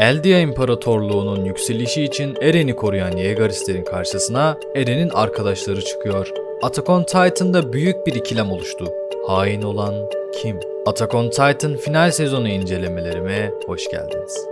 Eldia İmparatorluğu'nun yükselişi için Eren'i koruyan Yeageristlerin karşısına Eren'in arkadaşları çıkıyor. Attack on Titan'da büyük bir ikilem oluştu. Hain olan kim? Attack on Titan final sezonu incelemelerime hoş geldiniz.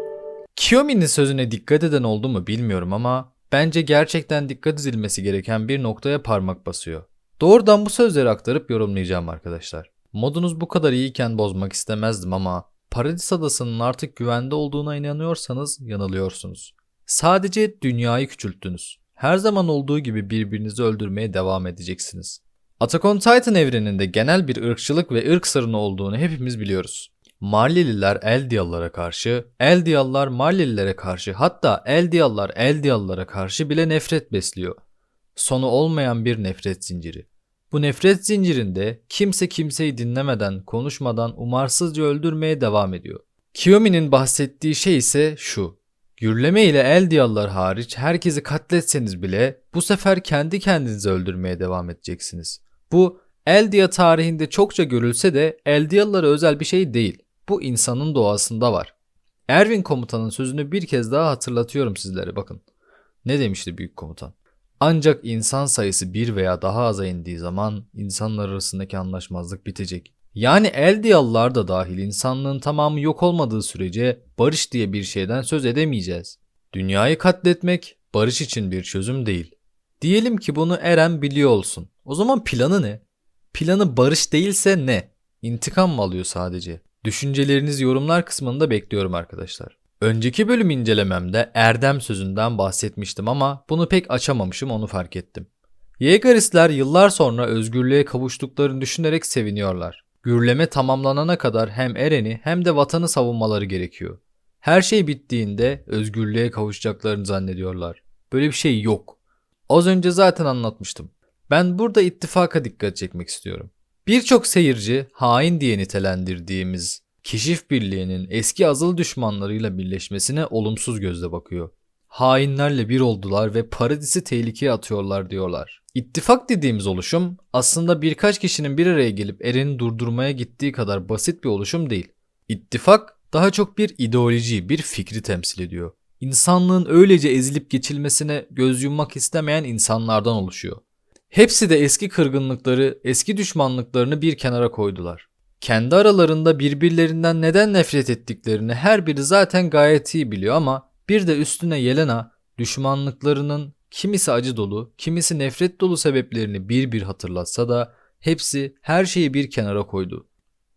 Kiyomi'nin sözüne dikkat eden oldu mu bilmiyorum ama bence gerçekten dikkat edilmesi gereken bir noktaya parmak basıyor. Doğrudan bu sözleri aktarıp yorumlayacağım arkadaşlar. Modunuz bu kadar iyiyken bozmak istemezdim ama Paradis Adası'nın artık güvende olduğuna inanıyorsanız yanılıyorsunuz. Sadece dünyayı küçülttünüz. Her zaman olduğu gibi birbirinizi öldürmeye devam edeceksiniz. Attack on Titan evreninde genel bir ırkçılık ve ırk sorunu olduğunu hepimiz biliyoruz. Marlililer Eldiyalılara karşı, Eldiyalılar Marlililere karşı hatta Eldiyalılar Eldiyalılara karşı bile nefret besliyor. Sonu olmayan bir nefret zinciri. Bu nefret zincirinde kimse kimseyi dinlemeden, konuşmadan umarsızca öldürmeye devam ediyor. Kiyomi'nin bahsettiği şey ise şu. Gürleme ile Eldiyalılar hariç herkesi katletseniz bile bu sefer kendi kendinizi öldürmeye devam edeceksiniz. Bu Eldia tarihinde çokça görülse de Eldiyalılara özel bir şey değil. Bu insanın doğasında var. Erwin komutanın sözünü bir kez daha hatırlatıyorum sizlere bakın. Ne demişti büyük komutan? Ancak insan sayısı bir veya daha aza indiği zaman insanlar arasındaki anlaşmazlık bitecek. Yani Eldiyalılar da dahil insanlığın tamamı yok olmadığı sürece barış diye bir şeyden söz edemeyeceğiz. Dünyayı katletmek barış için bir çözüm değil. Diyelim ki bunu Eren biliyor olsun. O zaman planı ne? Planı barış değilse ne? İntikam mı alıyor sadece? Düşüncelerinizi yorumlar kısmında bekliyorum arkadaşlar. Önceki bölüm incelememde erdem sözünden bahsetmiştim ama bunu pek açamamışım onu fark ettim. Yeageristler yıllar sonra özgürlüğe kavuştuklarını düşünerek seviniyorlar. Gürleme tamamlanana kadar hem Eren'i hem de vatanı savunmaları gerekiyor. Her şey bittiğinde özgürlüğe kavuşacaklarını zannediyorlar. Böyle bir şey yok. Az önce zaten anlatmıştım. Ben burada ittifaka dikkat çekmek istiyorum. Birçok seyirci hain diye nitelendirdiğimiz keşif birliğinin eski azılı düşmanlarıyla birleşmesine olumsuz gözle bakıyor. Hainlerle bir oldular ve paradisi tehlikeye atıyorlar diyorlar. İttifak dediğimiz oluşum aslında birkaç kişinin bir araya gelip Eren'i durdurmaya gittiği kadar basit bir oluşum değil. İttifak daha çok bir ideoloji, bir fikri temsil ediyor. İnsanlığın öylece ezilip geçilmesine göz yummak istemeyen insanlardan oluşuyor. Hepsi de eski kırgınlıkları, eski düşmanlıklarını bir kenara koydular. Kendi aralarında birbirlerinden neden nefret ettiklerini her biri zaten gayet iyi biliyor ama bir de üstüne Yelena düşmanlıklarının kimisi acı dolu, kimisi nefret dolu sebeplerini bir bir hatırlatsa da hepsi her şeyi bir kenara koydu.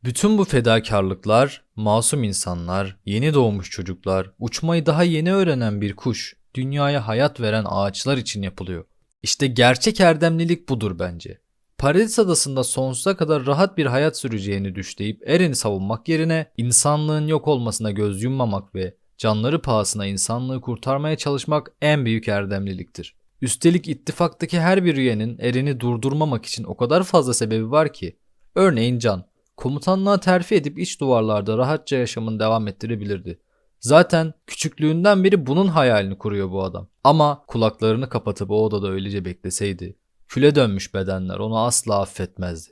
Bütün bu fedakarlıklar masum insanlar, yeni doğmuş çocuklar, uçmayı daha yeni öğrenen bir kuş, dünyaya hayat veren ağaçlar için yapılıyor. İşte gerçek erdemlilik budur bence. Paradis Adası'nda sonsuza kadar rahat bir hayat süreceğini düşleyip Eren'i savunmak yerine insanlığın yok olmasına göz yummamak ve canları pahasına insanlığı kurtarmaya çalışmak en büyük erdemliliktir. Üstelik ittifaktaki her bir üyenin Eren'i durdurmamak için o kadar fazla sebebi var ki. Örneğin Can, komutanlığa terfi edip iç duvarlarda rahatça yaşamını devam ettirebilirdi. Zaten küçüklüğünden beri bunun hayalini kuruyor bu adam. Ama kulaklarını kapatıp o odada öylece bekleseydi, küle dönmüş bedenler onu asla affetmezdi.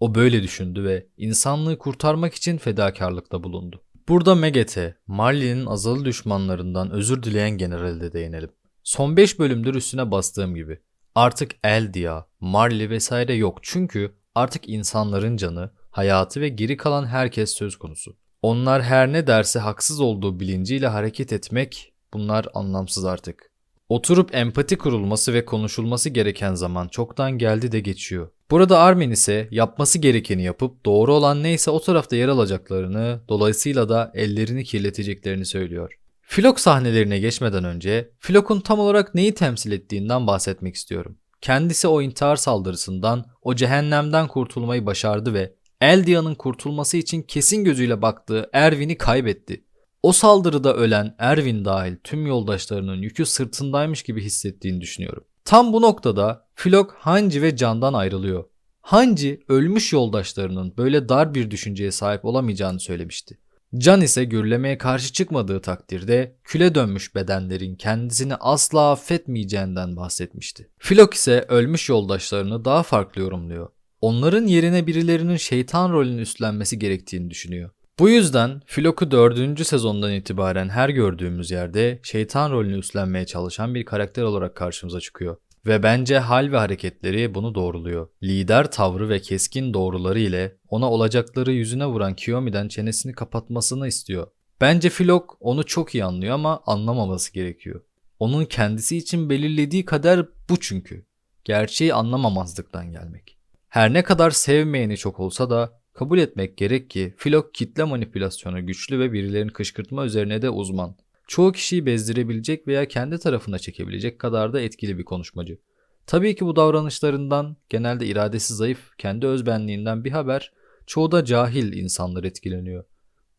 O böyle düşündü ve insanlığı kurtarmak için fedakarlıkta bulundu. Burada Megete, Marley'nin azılı düşmanlarından özür dileyen generale değinelim. Son 5 bölümdür üstüne bastığım gibi. Artık Eldia, Marley vesaire yok çünkü artık insanların canı, hayatı ve geri kalan herkes söz konusu. Onlar her ne derse haksız olduğu bilinciyle hareket etmek bunlar anlamsız artık. Oturup empati kurulması ve konuşulması gereken zaman çoktan geldi de geçiyor. Burada Armin ise yapması gerekeni yapıp doğru olan neyse o tarafta yer alacaklarını, dolayısıyla da ellerini kirleteceklerini söylüyor. Flok sahnelerine geçmeden önce Flok'un tam olarak neyi temsil ettiğinden bahsetmek istiyorum. Kendisi o intihar saldırısından, o cehennemden kurtulmayı başardı ve Eldia'nın kurtulması için kesin gözüyle baktığı Erwin'i kaybetti. O saldırıda ölen Erwin dahil tüm yoldaşlarının yükü sırtındaymış gibi hissettiğini düşünüyorum. Tam bu noktada Flok Hanji ve Can'dan ayrılıyor. Hanji ölmüş yoldaşlarının böyle dar bir düşünceye sahip olamayacağını söylemişti. Can ise gürlemeye karşı çıkmadığı takdirde küle dönmüş bedenlerin kendisini asla affetmeyeceğinden bahsetmişti. Flok ise ölmüş yoldaşlarını daha farklı yorumluyor. Onların yerine birilerinin şeytan rolünü üstlenmesi gerektiğini düşünüyor. Bu yüzden Flock'u 4. sezondan itibaren her gördüğümüz yerde şeytan rolünü üstlenmeye çalışan bir karakter olarak karşımıza çıkıyor. Ve bence hal ve hareketleri bunu doğruluyor. Lider tavrı ve keskin doğruları ile ona olacakları yüzüne vuran Kiyomi'den çenesini kapatmasını istiyor. Bence Flock onu çok iyi anlıyor ama anlamaması gerekiyor. Onun kendisi için belirlediği kader bu çünkü. Gerçeği anlamamazlıktan gelmek. Her ne kadar sevmeyeni çok olsa da kabul etmek gerek ki Flock kitle manipülasyonu güçlü ve birilerini kışkırtma üzerine de uzman. Çoğu kişiyi bezdirebilecek veya kendi tarafına çekebilecek kadar da etkili bir konuşmacı. Tabii ki bu davranışlarından genelde iradesi zayıf, kendi özbenliğinden bir haber, çoğu da cahil insanlar etkileniyor.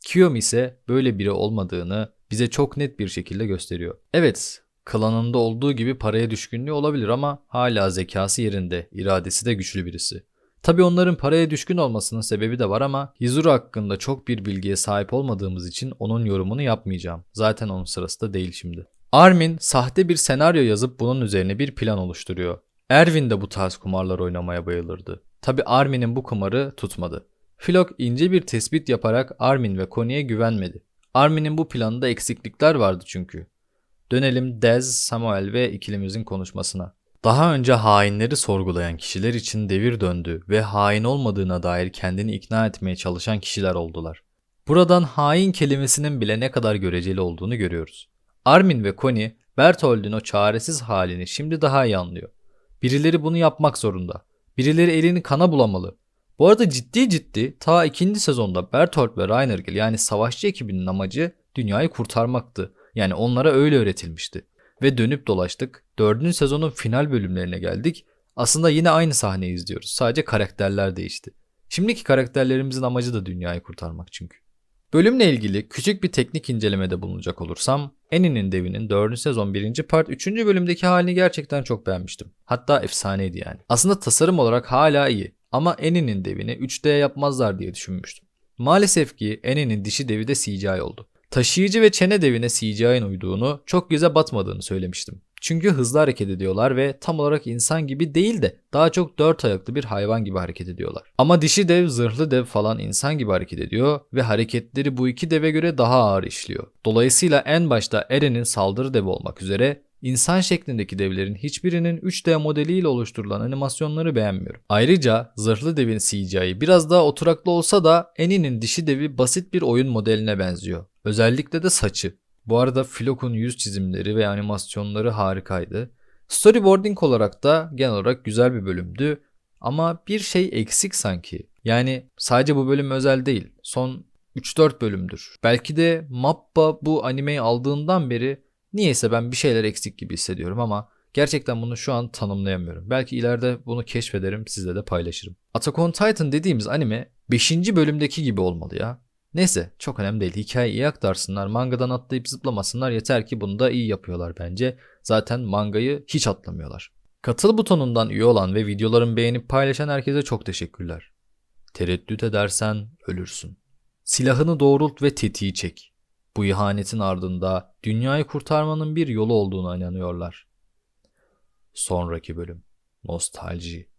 Kiyomi ise böyle biri olmadığını bize çok net bir şekilde gösteriyor. Evet, klanında olduğu gibi paraya düşkünlüğü olabilir ama hala zekası yerinde, iradesi de güçlü birisi. Tabii onların paraya düşkün olmasının sebebi de var ama Hizuru hakkında çok bir bilgiye sahip olmadığımız için onun yorumunu yapmayacağım. Zaten onun sırası da değil şimdi. Armin sahte bir senaryo yazıp bunun üzerine bir plan oluşturuyor. Erwin de bu tarz kumarlar oynamaya bayılırdı. Tabii Armin'in bu kumarı tutmadı. Flock ince bir tespit yaparak Armin ve Connie'ye güvenmedi. Armin'in bu planında eksiklikler vardı çünkü. Dönelim Dez, Samuel ve ikilimizin konuşmasına. Daha önce hainleri sorgulayan kişiler için devir döndü ve hain olmadığına dair kendini ikna etmeye çalışan kişiler oldular. Buradan hain kelimesinin bile ne kadar göreceli olduğunu görüyoruz. Armin ve Connie, Berthold'un o çaresiz halini şimdi daha iyi anlıyor. Birileri bunu yapmak zorunda. Birileri elini kana bulamalı. Bu arada ciddi ciddi ta ikinci sezonda Bertolt ve Reinergil yani savaşçı ekibinin amacı dünyayı kurtarmaktı. Yani onlara öyle öğretilmişti. Ve dönüp dolaştık. Dördüncü sezonun final bölümlerine geldik. Aslında yine aynı sahneyi izliyoruz. Sadece karakterler değişti. Şimdiki karakterlerimizin amacı da dünyayı kurtarmak çünkü. Bölümle ilgili küçük bir teknik incelemede bulunacak olursam, Annie'nin devinin 4. sezon 1. part 3. bölümdeki halini gerçekten çok beğenmiştim. Hatta efsaneydi yani. Aslında tasarım olarak hala iyi ama Annie'nin devini 3D yapmazlar diye düşünmüştüm. Maalesef ki Annie'nin dişi devi de CGI oldu. Taşıyıcı ve çene devine CGI'nin uyduğunu, çok göze batmadığını söylemiştim. Çünkü hızlı hareket ediyorlar ve tam olarak insan gibi değil de daha çok dört ayaklı bir hayvan gibi hareket ediyorlar. Ama dişi dev, zırhlı dev falan insan gibi hareket ediyor ve hareketleri bu iki deve göre daha ağır işliyor. Dolayısıyla en başta Eren'in saldırı devi olmak üzere insan şeklindeki devlerin hiçbirinin 3D modeliyle oluşturulan animasyonları beğenmiyorum. Ayrıca zırhlı devin CGI'yi biraz daha oturaklı olsa da Annie'nin dişi devi basit bir oyun modeline benziyor. Özellikle de saçı. Bu arada Flock'un yüz çizimleri ve animasyonları harikaydı. Storyboarding olarak da genel olarak güzel bir bölümdü. Ama bir şey eksik sanki. Yani sadece bu bölüm özel değil. Son 3-4 bölümdür. Belki de Mappa bu animeyi aldığından beri niyeyse ben bir şeyler eksik gibi hissediyorum ama gerçekten bunu şu an tanımlayamıyorum. Belki ileride bunu keşfederim sizle de paylaşırım. Attack on Titan dediğimiz anime 5. bölümdeki gibi olmalı ya. Neyse çok önemli değil. Hikayeyi iyi aktarsınlar. Mangadan atlayıp zıplamasınlar. Yeter ki bunu da iyi yapıyorlar bence. Zaten mangayı hiç atlamıyorlar. Katıl butonundan üye olan ve videolarımı beğenip paylaşan herkese çok teşekkürler. Tereddüt edersen ölürsün. Silahını doğrult ve tetiği çek. Bu ihanetin ardında dünyayı kurtarmanın bir yolu olduğuna inanıyorlar. Sonraki bölüm. Nostalji.